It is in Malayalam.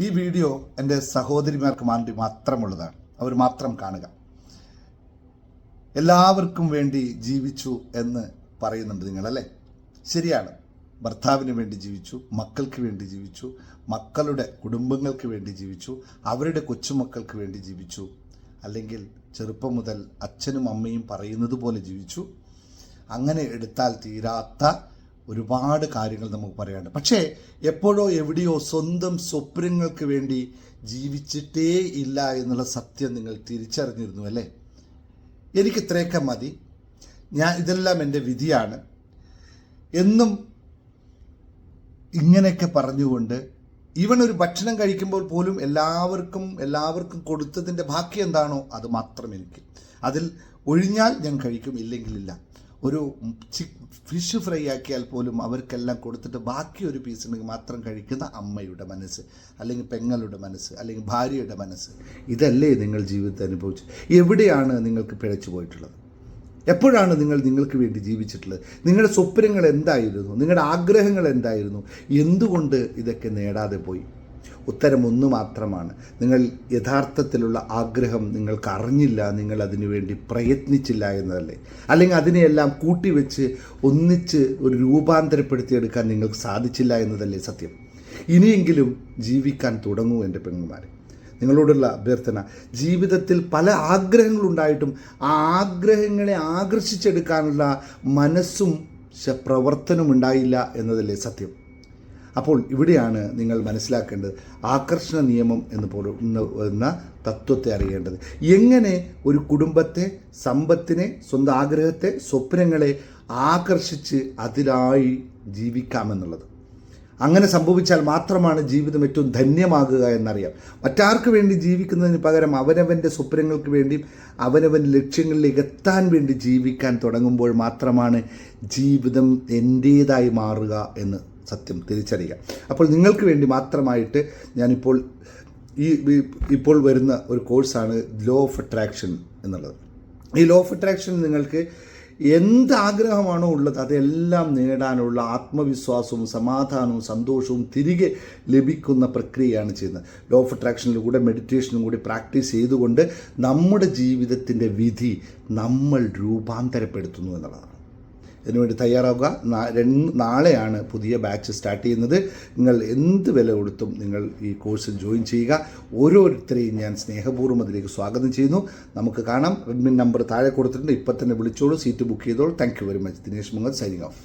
ഈ വീഡിയോ എന്റെ സഹോദരിമാർക്ക് വേണ്ടി മാത്രമുള്ളതാണ്. അവർ മാത്രം കാണുക. എല്ലാവർക്കും വേണ്ടി ജീവിച്ചു എന്ന് പറയുന്നുണ്ട് നിങ്ങളല്ലേ? ശരിയാണ്. ഭർത്താവിന് വേണ്ടി ജീവിച്ചു മക്കൾക്ക് വേണ്ടി ജീവിച്ചു മക്കളുടെ കുടുംബങ്ങൾക്ക് വേണ്ടി ജീവിച്ചു അവരുടെ കൊച്ചുമക്കൾക്ക് വേണ്ടി ജീവിച്ചു അല്ലെങ്കിൽ ചെറുപ്പം മുതൽ അച്ഛനും അമ്മയും പറയുന്നത് പോലെ ജീവിച്ചു. അങ്ങനെ എടുത്താൽ തീരാത്ത ഒരുപാട് കാര്യങ്ങൾ നമുക്ക് പറയാനുണ്ട്. പക്ഷേ എപ്പോഴോ എവിടെയോ സ്വന്തം സ്വപ്നങ്ങൾക്ക് വേണ്ടി ജീവിച്ചിട്ടേ ഇല്ല എന്നുള്ള സത്യം നിങ്ങൾ തിരിച്ചറിഞ്ഞിരുന്നു അല്ലേ? എനിക്ക് ഇത്രയൊക്കെ മതി. ഞാൻ ഇതെല്ലാം എന്റെ വിധിയാണ്. എന്നും ഇങ്ങനെയൊക്കെ പറഞ്ഞുകൊണ്ട് ഈവൻ ഒരു ഭക്ഷണം കഴിക്കുമ്പോൾ പോലും എല്ലാവർക്കും എല്ലാവർക്കും കൊടുത്തതിന്റെ ബാക്കി എന്താണോ അത് മാത്രം എനിക്ക്. അതിൽ ഒഴിഞ്ഞാൽ ഞാൻ കഴിക്കും ഇല്ലെങ്കിലില്ല ഒരു ഫിഷ് ഫ്രൈ ആക്കിയാൽ പോലും അവർക്കെല്ലാം കൊടുത്തിട്ട് ബാക്കി ഒരു പീസ് ഉണ്ടെങ്കിൽ മാത്രം കഴിക്കുന്ന അമ്മയുടെ മനസ്സ് അല്ലെങ്കിൽ പെങ്ങളുടെ മനസ്സ് അല്ലെങ്കിൽ ഭാര്യയുടെ മനസ്സ്. ഇതല്ലേ നിങ്ങൾ ജീവിതത്തെ അനുഭവിച്ചു എവിടെയാണ് നിങ്ങൾക്ക് പിഴച്ചു പോയിട്ടുള്ളത്? എപ്പോഴാണ് നിങ്ങൾ നിങ്ങൾക്ക് വേണ്ടി ജീവിച്ചിട്ടുള്ളത്? നിങ്ങളുടെ സ്വപ്നങ്ങൾ എന്തായിരുന്നു? നിങ്ങളുടെ ആഗ്രഹങ്ങൾ എന്തായിരുന്നു? എന്തുകൊണ്ട് ഇതൊക്കെ നേടാതെ പോയി? ഉത്തരം ഒന്ന് മാത്രമാണ്. നിങ്ങൾ യഥാർത്ഥത്തിലുള്ള ആഗ്രഹം നിങ്ങൾക്ക് അറിഞ്ഞില്ല നിങ്ങൾ അതിനു വേണ്ടി പ്രയത്നിച്ചില്ല എന്നതല്ലേ? അല്ലെങ്കിൽ അതിനെയെല്ലാം കൂട്ടിവെച്ച് ഒന്നിച്ച് ഒരു രൂപാന്തരപ്പെടുത്തിയെടുക്കാൻ നിങ്ങൾക്ക് സാധിച്ചില്ല എന്നതല്ലേ സത്യം? ഇനിയെങ്കിലും ജീവിക്കാൻ തുടങ്ങൂ എന്റെ പെങ്ങന്മാരെ. നിങ്ങളോടുള്ള അഭ്യർത്ഥന ജീവിതത്തിൽ പല ആഗ്രഹങ്ങളുണ്ടായിട്ടും ആ ആഗ്രഹങ്ങളെ ആകർഷിച്ചെടുക്കാനുള്ള മനസ്സും പ്രവർത്തനം ഉണ്ടായില്ല എന്നതല്ലേ സത്യം? അപ്പോൾ ഇവിടെയാണ് നിങ്ങൾ മനസ്സിലാക്കേണ്ടത് ആകർഷണ നിയമം എന്ന് പറയുന്ന തത്വത്തെ അറിയേണ്ടത്. എങ്ങനെ ഒരു കുടുംബത്തെ സമ്പത്തിനെ സ്വന്തം ആഗ്രഹത്തെ സ്വപ്നങ്ങളെ ആകർഷിച്ച് അതിലായി ജീവിക്കാമെന്നുള്ളത്. അങ്ങനെ സംഭവിച്ചാൽ മാത്രമാണ് ജീവിതം ഏറ്റവും ധന്യമാകുക എന്നറിയാം. മറ്റാർക്ക് വേണ്ടി ജീവിക്കുന്നതിന് പകരം അവനവന്റെ സ്വപ്നങ്ങൾക്ക് വേണ്ടിയും അവനവൻ ലക്ഷ്യങ്ങളിലേക്ക് എത്താൻ വേണ്ടി ജീവിക്കാൻ തുടങ്ങുമ്പോൾ മാത്രമാണ് ജീവിതം എന്റേതായി മാറുക എന്ന് സത്യം തിരിച്ചറിയുക. അപ്പോൾ നിങ്ങൾക്ക് വേണ്ടി മാത്രമായിട്ട് ഞാനിപ്പോൾ ഈ ഇപ്പോൾ വരുന്ന ഒരു കോഴ്സാണ് ലോ ഓഫ് അട്രാക്ഷൻ എന്നുള്ളത്. ഈ ലോ ഓഫ് അട്രാക്ഷൻ നിങ്ങൾക്ക് എന്ത് ആഗ്രഹമാണോ ഉള്ളത് അതെല്ലാം നേടാനുള്ള ആത്മവിശ്വാസവും സമാധാനവും സന്തോഷവും തിരികെ ലഭിക്കുന്ന പ്രക്രിയയാണ് ചെയ്യുന്നത്. ലോ ഓഫ് അട്രാക്ഷനിലൂടെ മെഡിറ്റേഷനും കൂടി പ്രാക്ടീസ് ചെയ്തുകൊണ്ട് നമ്മുടെ ജീവിതത്തിന്റെ വിധി നമ്മൾ രൂപാന്തരപ്പെടുത്തുന്നു എന്നുള്ളതാണ്. ഇതിനുവേണ്ടി തയ്യാറാവുക. നാളെയാണ് പുതിയ ബാച്ച് സ്റ്റാർട്ട് ചെയ്യുന്നത്. നിങ്ങൾ എന്ത് വില കൊടുത്തും നിങ്ങൾ ഈ കോഴ്സ് ജോയിൻ ചെയ്യുക. ഓരോരുത്തരെയും ഞാൻ സ്നേഹപൂർവം അതിലേക്ക് സ്വാഗതം ചെയ്യുന്നു. നമുക്ക് കാണാം. റെഡ്മിൻ നമ്പർ താഴെ കൊടുത്തിട്ടുണ്ട്. ഇപ്പം തന്നെ വിളിച്ചോളൂ. സീറ്റ് ബുക്ക് ചെയ്തോളൂ. താങ്ക് വെരി മച്ച് ദിനേഷ് മുങ്ങൽ സൈനിങ് ഓഫ്.